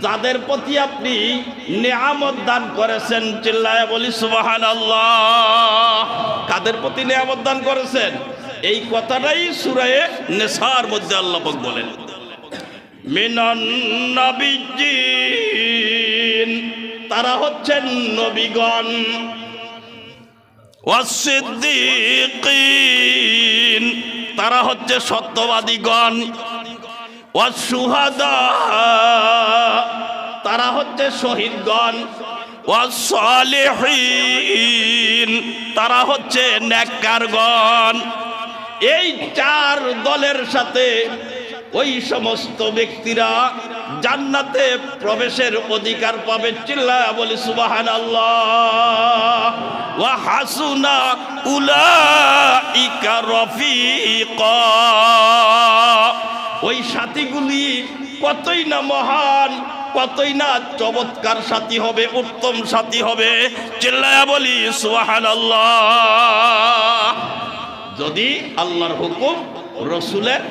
যাদের প্রতি আপনি নিয়ামত দান করেছেন, চিল্লায় বলি, সুবহানাল্লাহ। কাদের প্রতি নিয়ামত দান করেছেন? এই কথাটাই সুরায়ে নেসার মধ্যে আল্লাহ পাক বলেন। তারা হচ্ছেন নবীগণ। ওয়াসিদ্দিকিন, তারা হচ্ছে সত্যবাদীগণ। ওয়াসুহাদা তারা হচ্ছে শহীদগণ। ওয়াসলিহিন তারা হচ্ছে নেককারগণ এই চার দলের সাথে ওই সমস্ত ব্যক্তিরা জান্নাতে প্রবেশের অধিকার পাবে। চিল্লা বলি সুবাহান আল্লাহ হাসুনা রফিকা। ওই সাথীগুলি কতই না মহান, কতই না চমৎকার সাথী হবে, উত্তম সাথী হবে। চিল্লায়া বলি সুবাহান আল্লাহ যদি আল্লাহর হুকুম, রসুলের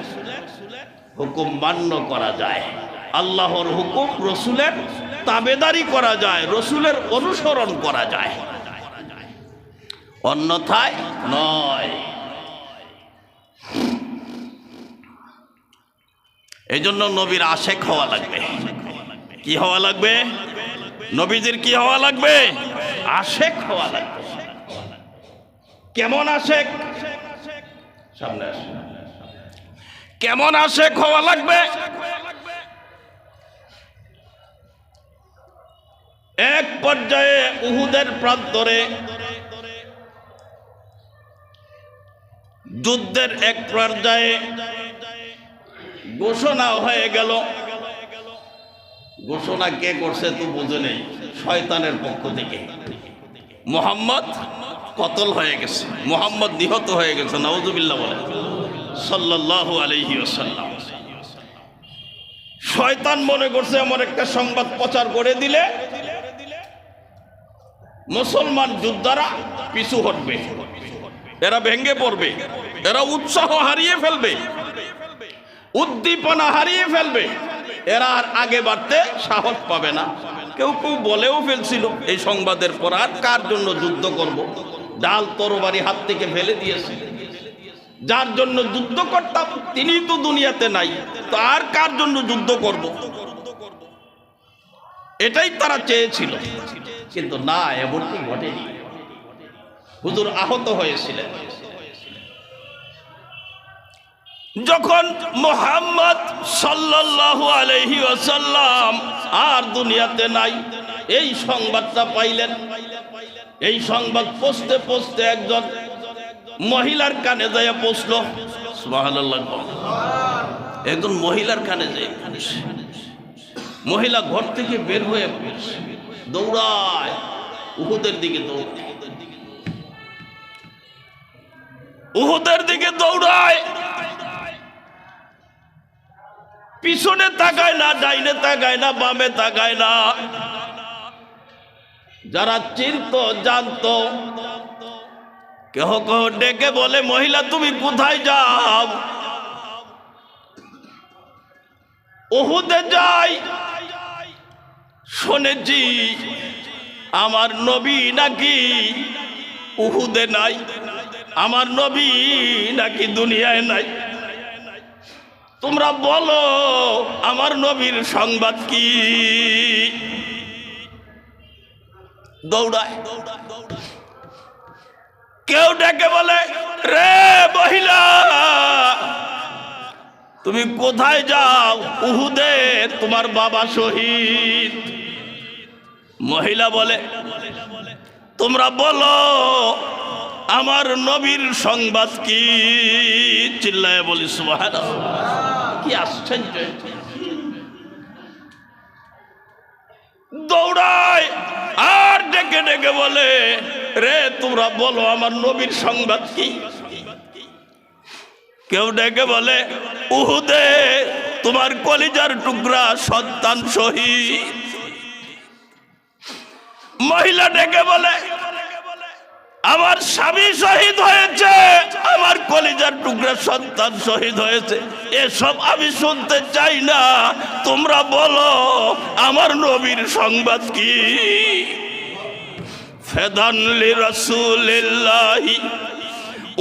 হুকুম মান্য করা যায়। আল্লাহর হুকুম রসুলের তাবেদারি করা যায়, রসুলের অনুসরণ করা যায়। অন্যথায় নয়। এই জন্য নবীর আশেক হওয়া লাগবে। কি হওয়া লাগবে? নবীজির কি হওয়া লাগবে? আশেক হওয়া লাগবে। কেমন আশেক? সামনে আসে কেমন আসে হওয়া লাগবে? এক পর্যায়ে উহুদের প্রান্তরে যুদ্ধের এক পর্যায়ে ঘোষণা হয়ে গেল। ঘোষণা কে করছে তো বুঝে নেই, শয়তানের পক্ষ থেকে। মোহাম্মদ কতল হয়ে গেছে, মোহাম্মদ নিহত হয়ে গেছে নওজুবিল্লাহ বলে। সাল্লাল্লাহু আলাইহি ওয়াসাল্লাম। শয়তান মনে করছে আমার একটা সংবাদ প্রচার করে দিলে মুসলমান যোদ্ধারা পিছু হটবে, এরা ভেঙ্গে পড়বে, এরা উৎসাহ হারিয়ে ফেলবে, উদ্দীপনা হারিয়ে ফেলবে, এরা আর আগে বাড়তে সাহস পাবে না। কেউ কেউ বলেও ফেলছিল, এই সংবাদের পর আর কার জন্য যুদ্ধ করব? ডাল তরবারি হাত থেকে ফেলে দিয়েছে। যার জন্য যুদ্ধ করতাম তিনি তো দুনিয়াতে নাই, তো আর কার জন্য যুদ্ধ করব? এটাই তারা চেয়েছিল। কিন্তু না, এমনটি ঘটেনি। হুজুর আহত হয়েছিলেন। যখন মোহাম্মদ সাল্লাল্লাহু আলাইহি ওয়াসাল্লাম আর দুনিয়াতে নাই, এই সংবাদটা পাইলেন। এই সংবাদ পৌঁছতে পৌঁছতে একজন মহিলার কানে যায় পৌঁছলো একজন মহিলার কানে যায় মহিলা ঘর থেকে বের হয়ে দৌড়ায়, উহুদের দিকে দৌড়ায়। উহুদের দিকে দৌড়ায়। পিছনে তাকায় না, ডাইনে তাকায় না, বামে তাকায় না। যারা চিনত, জানতো কেহ কেহ ডেকে বলে, মহিলা, তুমি কোথায় যাও? ওহুদে যাই। শুনেছি আমার নবী নাকি উহুদে নাই, আমার নবী নাকি দুনিয়ায় নাই। তোমরা বলো, আমার নবীর সংবাদ কি? দৌড়ায়। কেউ ডেকে বলে, রে মহিলা, তুমি কোথায় যাও? উহুদে তোমার বাবা শহীদ। মহিলা বলে, তোমরা বলো, আমার নবীর সংবাদ কি? চিল্লায় বলি সুবাহ কি আশ্চর্য দৌড়ায় আর ডেকে ডেকে বলে রে, তোমরা বলো, আমার নবীর সংবাদ কি? কেউ ডেকে বলে, উহুদে, তোমার কলিজার টুকরা সন্তান শহীদ। মহিলা ডেকে বলে, আমার স্বামী শহীদ হয়েছে, আমার কলিজার টুকরা সন্তান শহীদ হয়েছে। এসব আমি শুনতে চাই না। তোমরা বলো, আমার নবীর সংবাদ কি?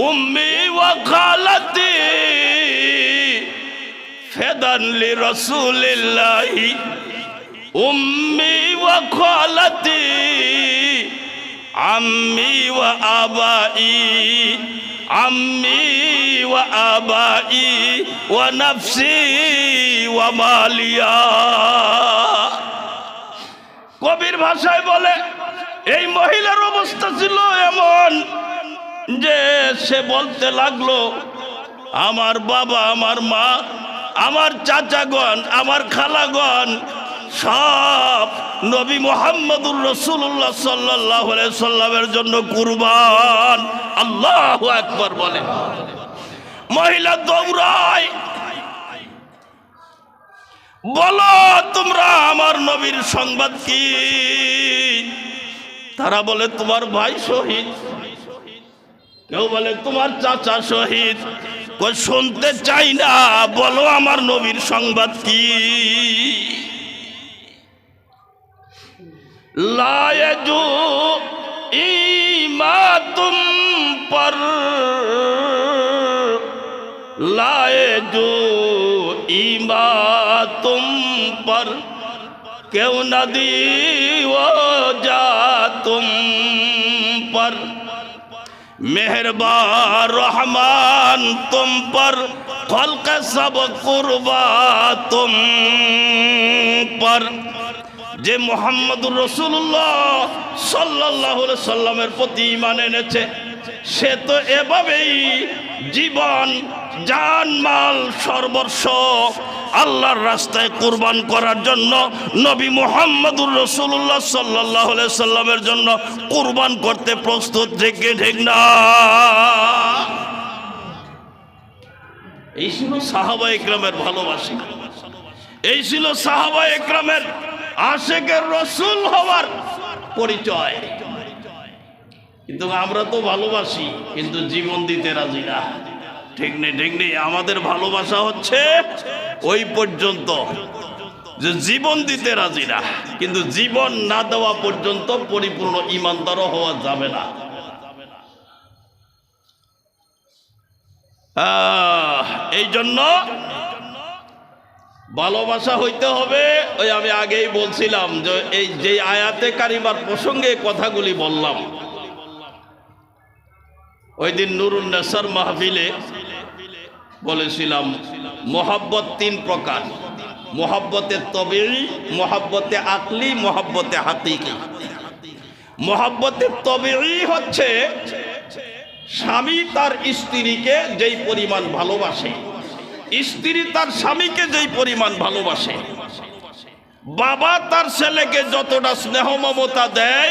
উম্মি ওয়া খালাতি, ফেদানলি রসুলিল্লাহি, উম্মি ওয়া খালাতি, আম্মি ওয়া আবাই, আম্মি ওয়া আবাই ওয়া মালিয়া। কবির ভাষায় বলে এই মহিলার অবস্থা ছিল এমন যে সে বলতে লাগল, আমার বাবা, আমার মা, আমার চাচাগণ, আমার খালাগণ, সব নবী মোহাম্মদুর রসুল্লাহ সাল্লাহ সাল্লামের জন্য কুরবান। আল্লাহ একবার বলে। মহিলা দৌড়ায়। বলো, তোমরা আমার নবীর সংবাদ কি? তারা বলে, তোমার ভাই শহীদ। কেউ বলে, তোমার চাচা শহীদ। শুনতে চাই না, বলো আমার নবীর সংবাদ কি? লায়জু ইমা তুম পর, লায়জু ইমা তুম পর। क्यों नदी वो जा तुम पर मेहरबान रहमान तुम पर फल का सब कुर्बा तुम पर যে মোহাম্মদুর রসুল্লাহ সাল্লাহ সাল্লামের প্রতি ইমান এনেছে সে তো এভাবেই জীবন জান মাল সর্বস্ব আল্লাহর রাস্তায় কুরবান করার জন্য নবী মোহাম্মদুর রসুল্লাহ সাল্লাহ সাল্লামের জন্য কুরবান করতে প্রস্তুত থেকে ঠিক না? এই ছিল সাহাবা ইকরামের ভালোবাসা। এই ছিল সাহাবা ইকরামের আশেকের রসুল হওয়ার পরিচয়। কিন্তু আমরা তো ভালোবাসি, কিন্তু জীবন দিতে রাজি না। ঠিক নেই ঠিক নেই আমাদের ভালোবাসা হচ্ছে ওই পর্যন্ত যে জীবন দিতে রাজি না। কিন্তু জীবন না দেওয়া পর্যন্ত পরিপূর্ণ ইমানদারও হওয়া যাবে না। এই জন্য ভালোবাসা হইতে হবে। ওই আমি আগেই বলছিলাম যে এই যে আয়াতে কারিমার প্রসঙ্গে কথাগুলি বললাম। ওই দিন নুরুন নেসার মাহফিলে বলেছিলাম, মোহাব্বত তিন প্রকার। মোহাব্বতে তবেই মোহাব্বতে আকলি, মোহাব্বতে হাতিকি। মোহাব্বতে তবেই হচ্ছে স্বামী তার স্ত্রীকে যেই পরিমাণ ভালোবাসে, স্ত্রী তার স্বামীকে যেই পরিমাণ ভালোবাসে। বাবা তার ছেলেকে যতটা স্নেহ মমতা দেয়,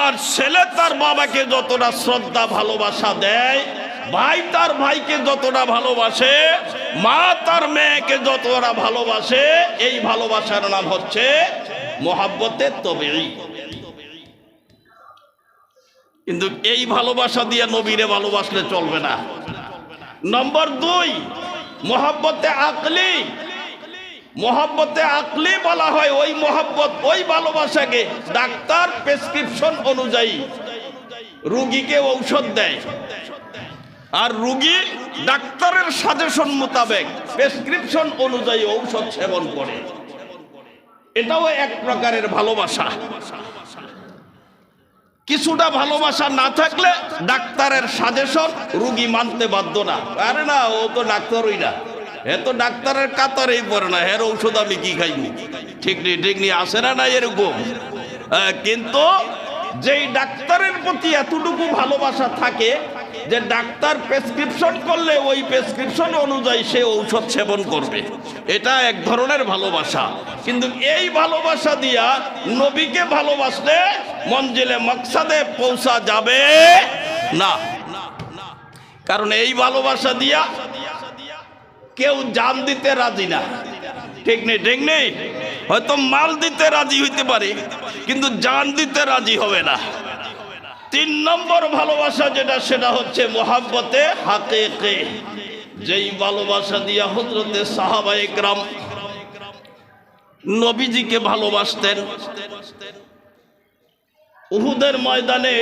আর ছেলে তার বাবাকে যতটা শ্রদ্ধা ভালোবাসা দেয় ভাই তার ভাইকে যতটা ভালোবাসে, মা তার মেয়েকে যতটা ভালোবাসে, এই ভালোবাসার নাম হচ্ছে মোহাব্বতে তবেই। কিন্তু এই ভালোবাসা দিয়ে নবীরে ভালোবাসলে চলবে না। নম্বর দুই, মোহাব্বতে আকলি। মোহাব্বতে আকলি বলা হয় ওই মোহাব্বত, ওই ভালোবাসাকে ডাক্তার প্রেসক্রিপশন অনুযায়ী রুগীকে ঔষধ দেয়। আর রুগী ডাক্তারের সাজেশন মোতাবেক প্রেসক্রিপশন অনুযায়ী ঔষধ সেবন করে। এটাও এক প্রকারের ভালোবাসা। কিছুটা ভালোবাসা না থাকলে ডাক্তারের সাজেশন রুগী মানতে বাধ্য না। আরে না, ও তো ডাক্তারই না। এ তো ডাক্তারের কাতারেই পড়ে না, এর ঔষধ আমি কি খাইনি ঠিক নেই ঠিক নেই, আসে না না, এরকম। কিন্তু যেই ডাক্তারের প্রতি এতটুকু ভালোবাসা থাকে যে ডাক্তার প্রেসক্রিপশন করলে ওই প্রেসক্রিপশন অনুযায়ী সে ঔষধ সেবন করবে। এটা এক ধরনের ভালোবাসা। কিন্তু এই ভালোবাসা দিয়া নবীকে ভালোবাসলে মঞ্জিলে মকসাদে পৌঁছা যাবে না। কারণ এই ভালোবাসা দিয়া কেউ জান দিতে রাজি না। ঠিক নেই ঠিক নেই? হয়তো মাল দিতে রাজি হইতে পারে, কিন্তু জান দিতে রাজি হবে না। তিন নম্বর ভালোবাসা যেটা, সেটা হচ্ছে মোহাব্বতে হাতে যেই ভালোবাসা দিয়া হজরতে সাহাবা একরাম নবীজিকে ভালোবাসতেন। উহুদের ময়দানে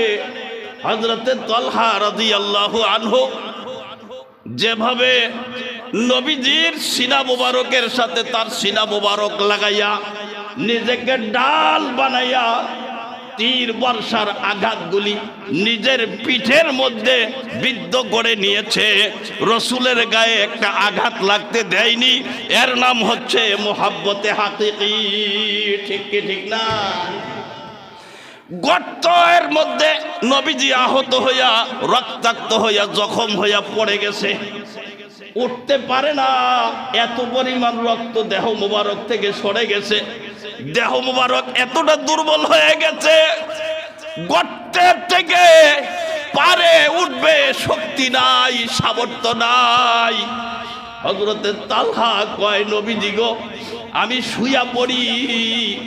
হজরতে তলহা রাজি আল্লাহ আনহু যেভাবে নবীজির সিনা মুবারকের সাথে তার সিনা মুবারক লাগাইয়া নিজেকে ডাল বানাইয়া তীর বর্ষার আঘাতগুলি নিজের পিঠের মধ্যে বিদ্ধ করে নিয়েছে। রসুলের গায়ে একটা আঘাত লাগতে দেয়নি। এর নাম হচ্ছে মোহাব্বতে হাতিকি। ঠিক কি, ঠিক না? গর্তের মধ্যে নবীজি আহত হইয়া রক্তাক্ত হইয়া জখম হইয়া পড়ে গেছে। উঠতে পারে না। এত পরিমাণ রক্ত দেহ মুবারক থেকে সরে গেছে। দেহ মুবারক এতটা দুর্বল হয়ে গেছে। গর্তের থেকে পারে উঠবে শক্তি নাই, সামর্থ্য নাই। হজরতের তালহা কয়, নবীজি গো, আমি শুয়া পড়ি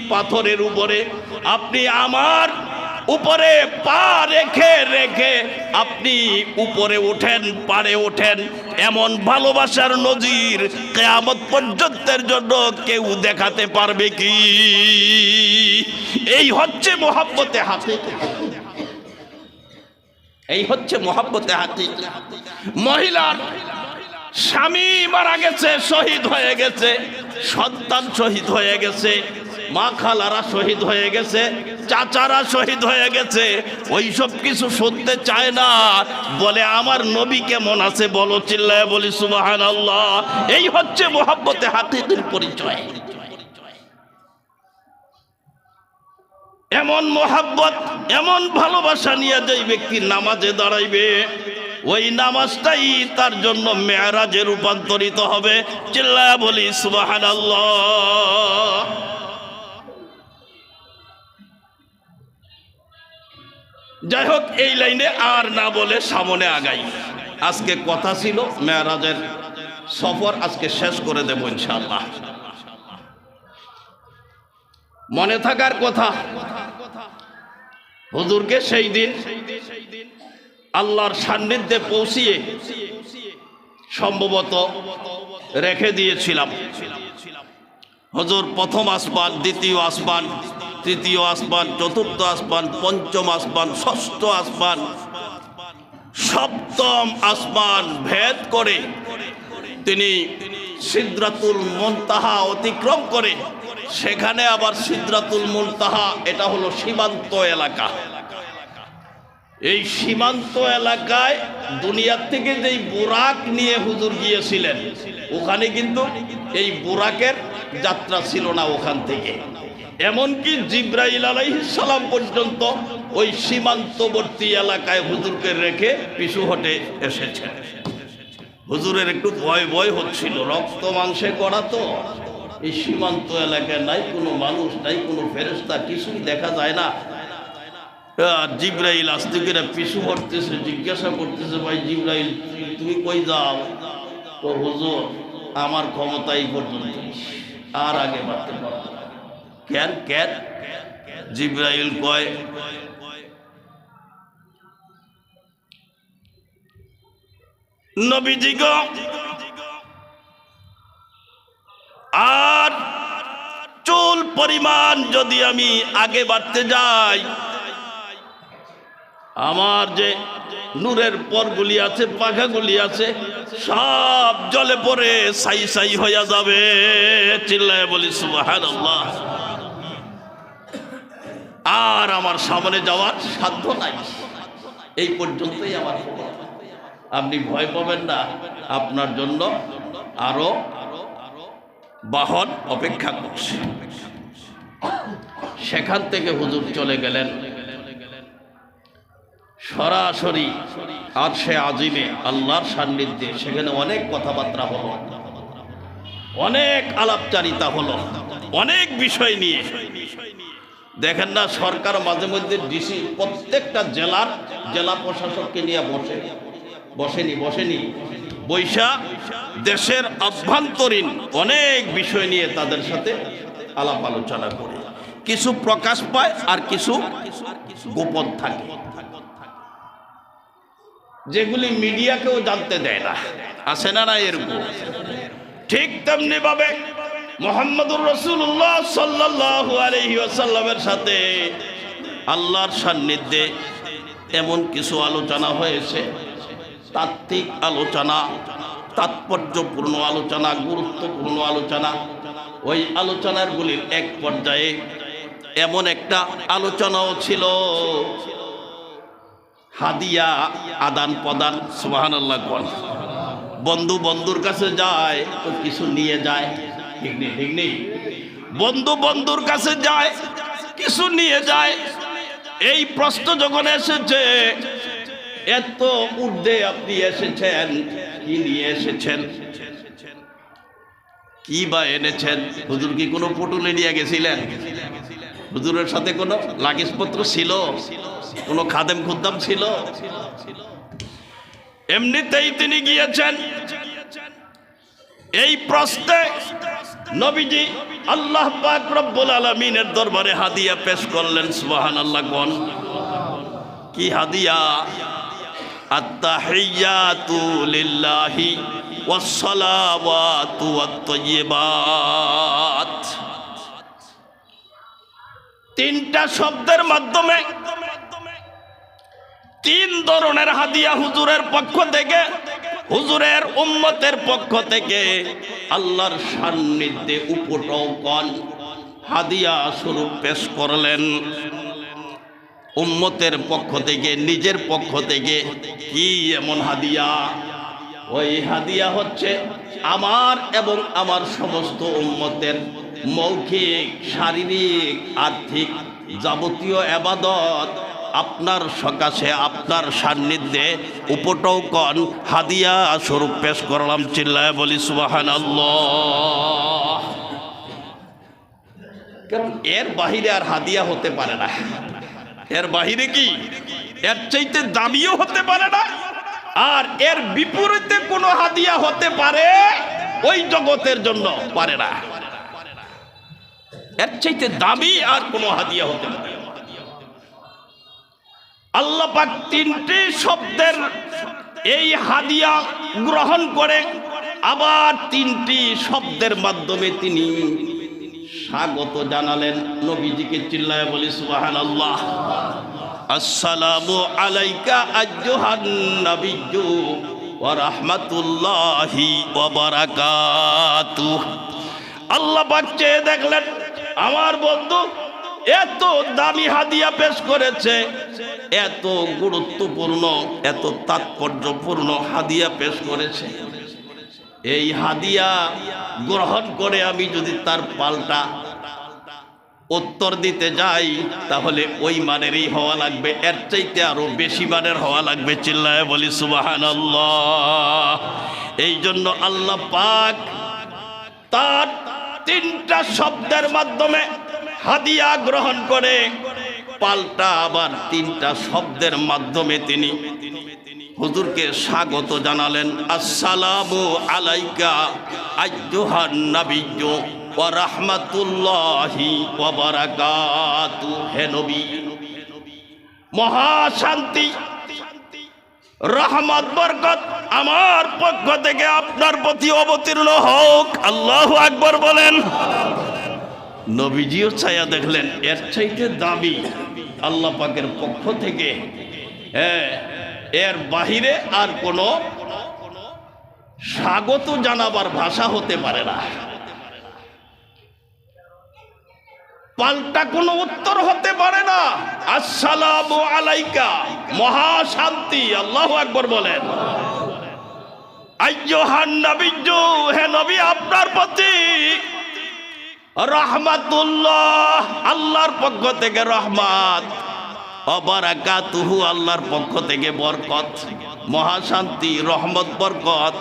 পাথরের উপরে। আপনি আমার উপরে পা রেখে রেখে আপনি উপরে ওঠেন পারে ওঠেন। এমন ভালোবাসার নজির কেয়ামত পর্যন্তের জন্য কেউ দেখাতে পারবে কি? এই হচ্ছে মোহাব্বতে হাতে। এই হচ্ছে মোহাব্বতে হাতি। মহিলার স্বামী মারা গেছে, শহীদ হয়ে গেছে, সন্তান শহীদ হয়ে গেছে। মা খালারা শহীদ হয়ে গেছে, চাচারা শহীদ হয়ে গেছে ওই সব কিছু শুনতে চায় না। বলে, আমার নবী কেমন আছে বলো? চিল্লায় বলি সুবাহান আল্লাহ এই হচ্ছে মোহাব্বতে হাতিদের পরিচয়। এমন মোহাব্বত, এমন ভালোবাসা নিয়ে যেই ব্যক্তি নামাজে দাঁড়াইবে, ওই নামাজটাই তার জন্য মেয়ারাজে রূপান্তরিত হবে। চিল্লা বলি সুবাহান যাই হোক এই লাইনে আর না বলে সামনে আগাই। আজকে কথা ছিল মেয়ারাজের সফর আজকে শেষ করে দেব ইনশাল্লাহ মনে থাকার কথা, হুজুরকে সেই দিন আল্লাহর সান্নিধ্যে পৌঁছিয়ে সম্ভবত রেখে দিয়েছিলাম। হজুর প্রথম আসমান দ্বিতীয় আসমান তৃতীয় আসমান, চতুর্থ আসমান, পঞ্চম আসমান, ষষ্ঠ আসমান, সপ্তম আসমান ভেদ করে তিনি সিদ্রাতুল মন্তাহা অতিক্রম করে সেখানে আবার সিদ্রাতুল মুলতাহা এটা হলো সীমান্ত এলাকা। এই সীমান্ত এলাকায় দুনিয়ার থেকে যেই বুরাক নিয়ে হুজুর গিয়েছিলেন, ওখানে কিন্তু এই বুরাকের যাত্রা ছিল না ওখান থেকে। এমনকি জিব্রাইল আলাইসালাম পর্যন্ত ওই সীমান্তবর্তী এলাকায় হুজুরকে রেখে পিছু হটে এসেছেন হুজুরের একটু ভয় ভয় হচ্ছিল, রক্ত মাংসে করা তো। এই সীমান্ত এলাকায় নাই, কোনো মানুষ নাই, কোনো ফেরেস্তা কিছুই দেখা যায় না। জিব্রাইল আস্তে করে পিছু হটতেছে, জিজ্ঞাসা করতেছে, ভাই জিব্রাইল, তুমি কই যাও? তো হুজুর, আমার ক্ষমতা এই পর্যন্ত আর আগে বাড়তে পারব। কেন কেন জিব্রাইল কয় আর চুল পরিমাণ যদি আমি আগে বাড়তে যাই আমার যে নূরের পরগুলি আছে, পাখাগুলি আছে, সব জলে পড়ে সাই সাই হইয়া যাবে। চিল্লায় বলি সুবাহান আর আমার সামনে যাওয়ার সাধ্য নাই। এই পর্যন্তই আমার আপনি ভয় পাবেন না, আপনার জন্য আরও বাহন অপেক্ষা করছে। সেখান থেকে হুজুর চলে গেলেন। সরাসরি আর সে আজিমে আল্লাহর সান্নিধ্যে। সেখানে অনেক কথাবার্তা হলো, অনেক আলাপচারিতা হলো, অনেক বিষয় নিয়ে। দেখেন না, সরকার মাঝে মধ্যে ডিসি প্রত্যেকটা জেলার জেলা প্রশাসককে নিয়ে বসে, বসেনি বসেনি। বৈশা দেশের অভ্যন্তরীণ অনেক বিষয় নিয়ে তাদের সাথে আলাপ আলোচনা করে। কিছু প্রকাশ পায় আর কিছু গোপন থাকে। যেগুলি মিডিয়াকেও জানতে দেয় না। আছে না না এরকম? ঠিক তেমনি ভাবে মোহাম্মদুর রসুল্লাহ আলাইহি ওয়াসাল্লামের সাথে আল্লাহর সান্নিধ্যে এমন কিছু আলোচনা হয়েছে। তাত্ত্বিক আলোচনা, তাৎপর্যপূর্ণ আলোচনা, গুরুত্বপূর্ণ আলোচনা। ওই আলোচনারগুলির এক পর্যায়ে এমন একটা আলোচনাও ছিল। হাদিয়া, আদান প্রদান সুবাহান আল্লাহ বন্ধু বন্ধুর কাছে যায় তো কিছু নিয়ে যায়, ঠিক নেই ঠিক নেই। বন্ধু বন্ধুর কাছে যায়, কিছু নিয়ে যায়। এই প্রশ্ন যখন এসেছে, এত ঊর্ধ্বে আপনি এসেছেন, কি নিয়ে এসেছেন? কি বা এনেছেন? হুজুর কি কোনো পটুলে নিয়ে গেছিলেন? হুজুরের সাথে কোনো লাগেজপত্র ছিল? কোনো খাদেম খুদ্দাম ছিল? এমনিতেই তিনি গিয়েছেন। এই প্রশ্নে নবীজি আল্লাহ পাক রব্বুল আলামিনের দরবারে হাদিয়া পেশ করলেন, সুবহানাল্লাহ কোন? কি হাদিয়া? আত্তাহিয়াতু লিল্লাহি ওয়াসসালাওয়াতু ওয়াত-তাইয়্যিবাত তিনটা শব্দের মাধ্যমে তিন ধরনের হাদিয়া হুজুরের পক্ষ থেকে, হুজুরের উম্মতের পক্ষ থেকে আল্লাহর সান্নিধ্যে উপটকন হাদিয়া স্বরূপ পেশ করলেন। উম্মতের পক্ষ থেকে, নিজের পক্ষ থেকে কি এমন হাদিয়া? ওই হাদিয়া হচ্ছে আমার এবং আমার সমস্ত উম্মতের মৌখিক, শারীরিক, আর্থিক যাবতীয় আবাদত আপনার সকাশে, আপনার সান্নিধ্যে উপটৌকন হাদিয়া স্বরূপ পেশ করলাম চিল্লায় বলি সুবাহান কারণ এর বাহিরে আর হাদিয়া হতে পারে না। এর বাহিরে কি? এর চাইতে দামিও হতে পারে না। আর এর বিপরীতে কোনো হাদিয়া হতে পারে, ওই জগতের জন্য পারে না। এর চাইতে দামি আর কোনো হাদিয়া হতে পারে। আল্লাহ পাক তিনটি শব্দের এই হাদিয়া গ্রহণ করে, আবার তিনটি শব্দের মাধ্যমে তিনি স্বাগত জানালেন নবীজিকে চিল্লায় বলি সুবাহান আল্লাহ আসসালামু আলাইকা আজ্জুহান নবিজ্জু ওয়া রাহমাতুল্লাহি ওয়া বারাকাতুহু আল্লাহ পাক চেয়ে দেখলেন আমার বন্ধু এত দামি হাদিয়া পেশ করেছে, এত গুরুত্বপূর্ণ, এত তাৎপর্যপূর্ণ হাদিয়া পেশ করেছে। এই হাদিয়া গ্রহণ করে আমি যদি তার পাল্টা উত্তর দিতে যাই, তাহলে ওই মানেরই হওয়া লাগবে, এর চাইতে আরও বেশি মানের হওয়া লাগবে, চিল্লায় বলি সুবাহান এই জন্য আল্লাহ পাক তার তিনটা শব্দের মাধ্যমে হাদিয়া গ্রহণ করে। পাল্টা আবার তিনটা শব্দের মাধ্যমে তিনি হুজুরকে স্বাগত জানালেন। আসসালামু আলাইকা আজ্জুহান নাবিয়্যু ওয়া রাহমাতুল্লাহি ওয়া বারাকাতু। হে নবী মহাশান্তি রহমত, বরকত আমার পক্ষ থেকে আপনার প্রতি অবতীর্ণ হোক। আল্লাহ আকবর বলেন। নবীজিও ছায়া দেখলেন, এর চাইতে দাবি আল্লাহ পাকের পক্ষ থেকে। হ্যাঁ এর বাহিরে আর কোনো স্বাগত জানাবার ভাষা হতে পারে না। পাল্টা কোনো উত্তর হতে পারে না। আসসালামু আলাইকা। মহাশান্তি। আল্লাহ আকবর বলেন। হে নবী, আপনার প্রতি আল্লাহর পক্ষ থেকে আল্লাহর পক্ষ থেকে বরকত। মহাশান্তি, রহমত, বরকত।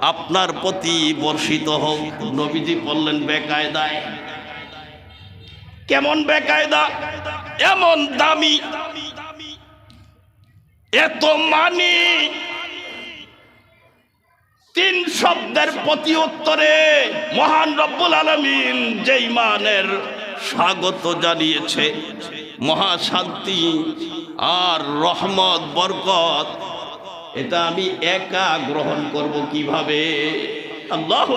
আপনার প্রতি বর্ষিত হোক। নবীজি বললেন, বেকায়দায়। কেমন বেকায়দা, এমন দামি। এত মানি। তিন শব্দের প্রতি উত্তরে মহান রব্বুল আলমিন যেই মানের স্বাগত জানিয়েছে। মহাশান্তি আর রহমত, বরকত, এটা আমি একা গ্রহণ করব কীভাবে? আল্লাহ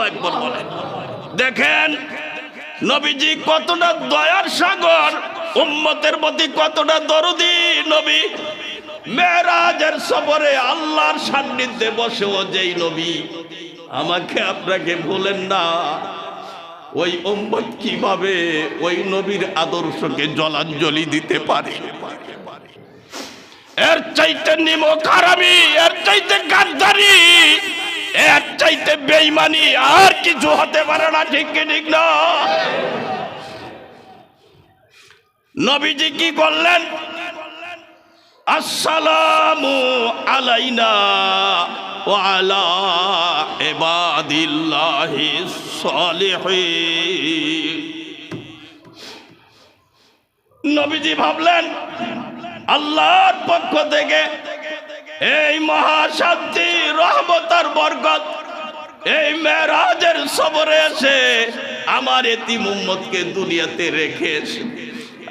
দেখেন নবীজি কতটা দয়ার সাগর, উম্মতের প্রতি কতটা দরদি, নবী? মেরাজের সফরে আল্লাহর সান্নিধ্যে বসেও যেই নবী, আমাকে আপনাকে ভুলেন না। ওই উম্মত কীভাবে ওই নবীর আদর্শকে জলাঞ্জলি দিতে পারে? এর চাইতে নিমো খারামি এর চাইতে গাদ্দারি চাইতে বেইমানি আর কিছু হতে পারে না, ঠিক কি ঠিক না? নবীজি কি করলেন? আসসালামু আলাইনা ওয়ালা ইবাদিল্লাহি সালিহিন। নবীজি ভাবলেন, আল্লাহর পক্ষ থেকে এই মহাশান্তি রহমতার বরকত এই মেরাজের সবরে এসে আমার এতি মুম্মদকে দুনিয়াতে রেখে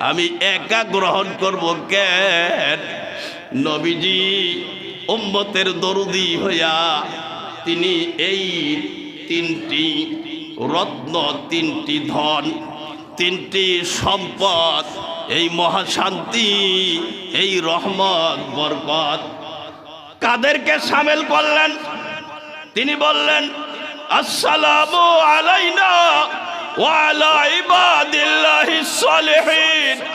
আমি একা গ্রহণ করব কেন? নবীজি উম্মতের দরুদি হইয়া তিনি এই তিনটি রত্ন, তিনটি ধন, তিনটি সম্পদ, এই মহাশান্তি, এই রহমত, বরকত কাদেরকে সামিল করলেন? তিনি বললেন, আসসালামু আলাইনা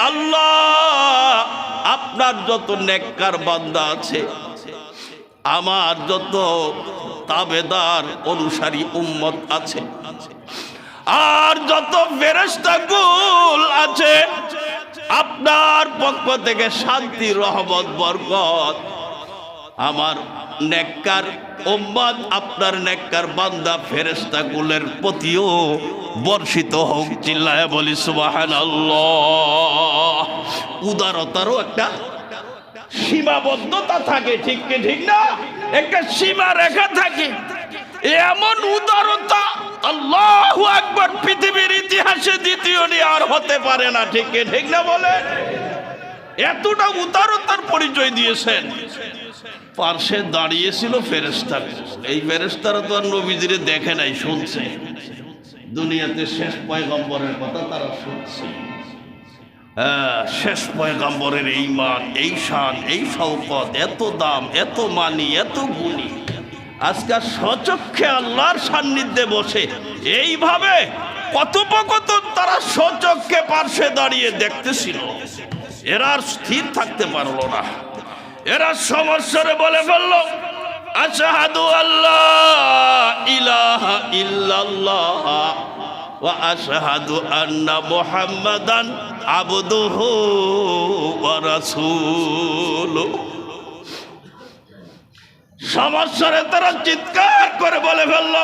আল্লাহ, আপনার যত নেককার বান্দা আছে, আমার যত তাবেদার অনুসারী উম্মত আছে, আর যত ফেরেস্তা গুল আছে, আপনার পক্ষ থেকে শান্তি, রহমত, বরকত আমার নেককার ওম্মাদ আপনার নেককার বান্দা ফেরেস্তা গুলের প্রতিও বর্ষিত হোক, চিল্লায় বলি সুবাহান উদারতারও একটা সীমাবদ্ধতা থাকে, ঠিক কি ঠিক না? একটা সীমা রেখা থাকে এমন উদারতা আল্লাহ একবার পৃথিবীর ইতিহাসে দ্বিতীয় আর হতে পারে না, ঠিক কি ঠিক না বলে? এতটা উদারতার পরিচয় দিয়েছেন। পার্শ্বে দাঁড়িয়েছিল ফেরেস্তার এই ফেরেস্তারা তো আর নবীজিরে দেখে নাই শুনছে। দুনিয়াতে শেষ পয়গম্বরের কথা তারা শুনছে। হ্যাঁ, শেষ পয়গম্বরের এই মান এই শান এই শৌকত এত দাম এত মানি এত গুণী। আজকাল সচক্ষে আল্লাহর সান্নিধ্যে বসে এইভাবে কথোপকথন তারা সচক্ষে পার্শ্বে দাঁড়িয়ে দেখতেছিল। এরা স্থির থাকতে পারল না। এরা সমস্যারে বলে ফেলল, আশাহাদু আল্লাহ ইলাহা ইল্লাল্লাহ ওয়া আশহাদু আন্না মুহাম্মাদান আবদুহু ওয়া রাসূলুহু সমস্যারে তারা চিৎকার করে বলে ফেলল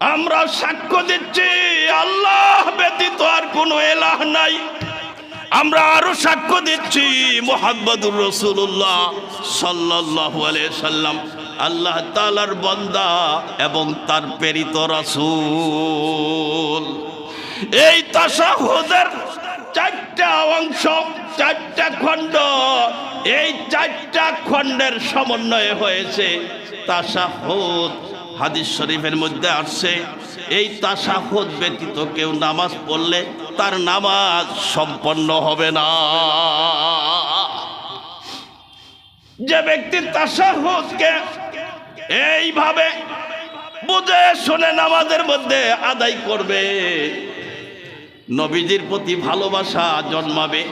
আমরা সাক্ষ্য দিচ্ছি, আল্লাহ ব্যতীত আর কোনো এলাহ নাই। আমরা আরও সাক্ষ্য দিচ্ছি, মোহাম্মদুর রসুল্লাহ সাল্লাহ সাল্লাম। আল্লাহ তালার বন্দা এবং তার প্রেরিত রাসূল। এই তাসাহুদের চারটা অংশ, চারটা খণ্ড, এই চারটা খণ্ডের সমন্বয়ে হয়েছে তাসাহুদ। হাদিস শরীফের মধ্যে আসছে, এই তাসাহুদ ব্যতীত কেউ নামাজ পড়লে তার নামাজ সম্পন্ন হবে না। যে ব্যক্তি তাসাহুদকে এইভাবে বুঝে শুনে নামাজের মধ্যে আদায় করবে, নবীজির প্রতি ভালোবাসা জন্মাবে।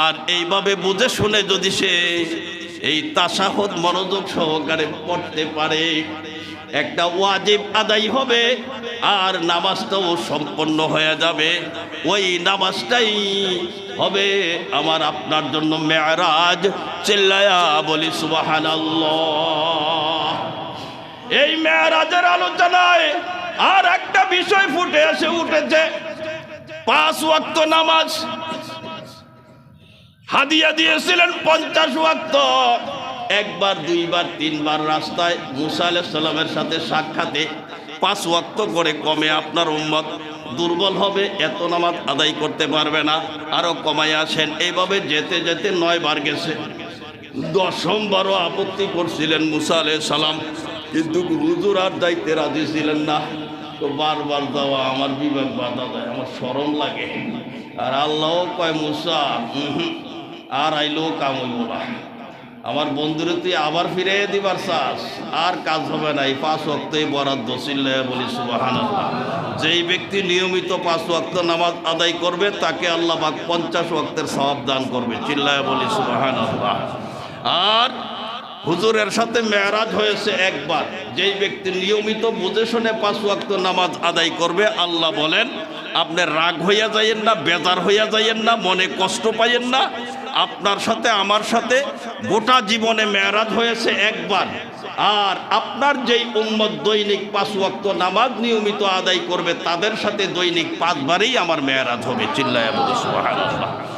আর এইভাবে বুঝে শুনে যদি সে এই তাসাহত মনোযোগ সহকারে পড়তে পারে। একটা ওয়াজিব আদায় হবে আর নামাজটাও সম্পন্ন হয়ে যাবে। ওই নামাজটাই হবে আমার আপনার জন্য মেয়ারাজ। চিল্লায়া বলি সুবাহান এই মেয়ারাজের আলোচনায় আর একটা বিষয় ফুটে এসে উঠেছে। পাঁচ ওয়াক্ত নামাজ হাদিয়া দিয়েছিলেন পঞ্চাশ ওয়াক্ত। একবার, দুইবার, তিনবার রাস্তায় মুসা আলাইহিস সালামের সাথে সাক্ষাতে পাঁচ ওয়াক্ত করে কমে আপনার উম্মত দুর্বল হবে, এত নামাজ আদায় করতে পারবে না আরও কমাই আসেন। এইভাবে যেতে যেতে নয় বার গেছে। দশমবারও আপত্তি করছিলেন মুসা আলাই সালাম, কিন্তু হুজুর আর দায়িত্বে রাজি ছিলেন না। তো বারবার যাওয়া আমার বিবেক বাধা দেয়, আমার স্মরণ লাগে। আর আল্লাহ কয়, মুসা আর আইলেও কাম হইব না আমার বন্ধুরে তুই আবার ফিরে দিবার চাস। আর কাজ হবে না, এই পাঁচ অক্টই বরাদ্দ চিল্লায় বলি সুবাহান যেই ব্যক্তি নিয়মিত পাঁচ ওয়াক্ত নামাজ আদায় করবে, তাকে আল্লাহ পাক পঞ্চাশ ওয়াক্তের সওয়াব দান করবে, চিল্লায় বলি সুবাহান আর হুজুরের সাথে মেয়ারাজ হয়েছে একবার। যেই ব্যক্তি নিয়মিত বুঝে শুনে পাঁচ ওয়াক্ত নামাজ আদায় করবে, আল্লাহ বলেন, আপনি রাগ হইয়া যাইয়েন না, বেজার হইয়া যাইয়েন না, মনে কষ্ট পাইয়েন না আপনার সাথে, আমার সাথে গোটা জীবনে মেয়ারাজ হয়েছে একবার। আর আপনার যেই উম্মত দৈনিক পাঁচ ওয়াক্ত নামাজ নিয়মিত আদায় করবে, তাদের সাথে দৈনিক পাঁচবারেই আমার মেয়ারাজ হবে, চিল্লায় বলে, সুবহানাল্লাহ।